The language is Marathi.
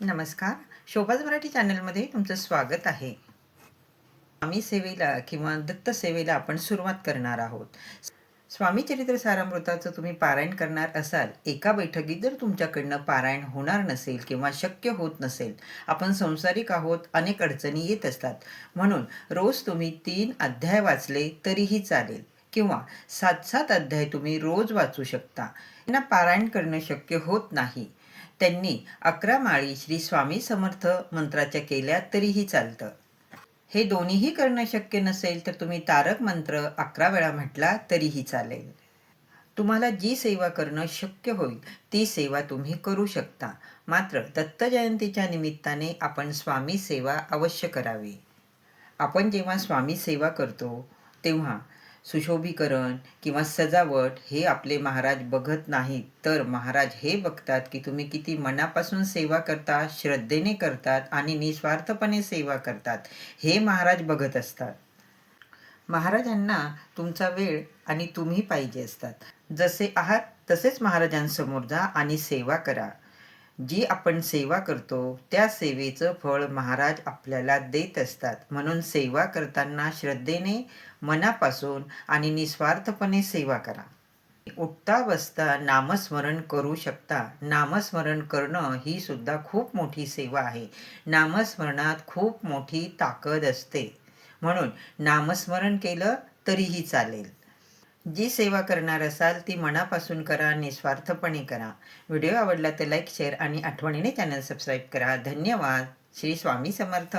नमस्कार. शोभाज मराठी चॅनलमध्ये तुमचं स्वागत आहे. स्वामी सेवेला किंवा दत्त सेवेला आपण सुरुवात करणार आहोत. स्वामी चरित्र सारामृताचं तुम्ही पारायण करणार असाल एका बैठकीत जर तुमच्याकडनं पारायण होणार नसेल किंवा शक्य होत नसेल आपण संसारिक आहोत अनेक अडचणी येत असतात. म्हणून रोज तुम्ही तीन अध्याय वाचले तरीही चालेल किंवा सात सात अध्याय तुम्ही रोज वाचू शकता. त्यांना पारायण करणं शक्य होत नाही. त्यांनी अकरा माळी श्री स्वामी समर्थ मंत्राच्या केल्या तरीही चालतं. हे दोन्हीही करणं शक्य नसेल तर तुम्ही तारक मंत्र अकरा वेळा म्हटला तरीही चालेल. तुम्हाला जी सेवा करणं शक्य होईल ती सेवा तुम्ही करू शकता. मात्र दत्त जयंतीच्या निमित्ताने आपण स्वामी सेवा अवश्य करावी. आपण जेव्हा स्वामी सेवा करतो तेव्हा सुशोभीकरण किंवा सजावट हे आपले महाराज बघत नाहीत. तर महाराज हे बघतात की तुम्ही किती मनापासून सेवा करता श्रद्धेने करतात आणि निस्वार्थपणे सेवा करतात. हे महाराज बघत असतात. महाराजांना तुमचा वेळ आणि तुम्ही पाहिजे असतात. जसे आहात तसेच महाराजांसमोर जा आणि सेवा करा. जी आपण सेवा करतो त्या सेवेचं फळ महाराज आपल्याला देत असतात. म्हणून सेवा करताना श्रद्धेने मनापासून आणि निस्वार्थपणे सेवा करा. उठता बसता नामस्मरण करू शकता. नामस्मरण करणं ही सुद्धा खूप मोठी सेवा आहे. नामस्मरणात खूप मोठी ताकद असते. म्हणून नामस्मरण केलं तरीही चालेल. जी सेवा करणार असाल ती मनापासून करा निस्वार्थपणे करा. व्हिडिओ आवडला तर लाईक शेअर आणि आठवणीने चॅनल सबस्क्राईब करा. धन्यवाद. श्री स्वामी समर्थ.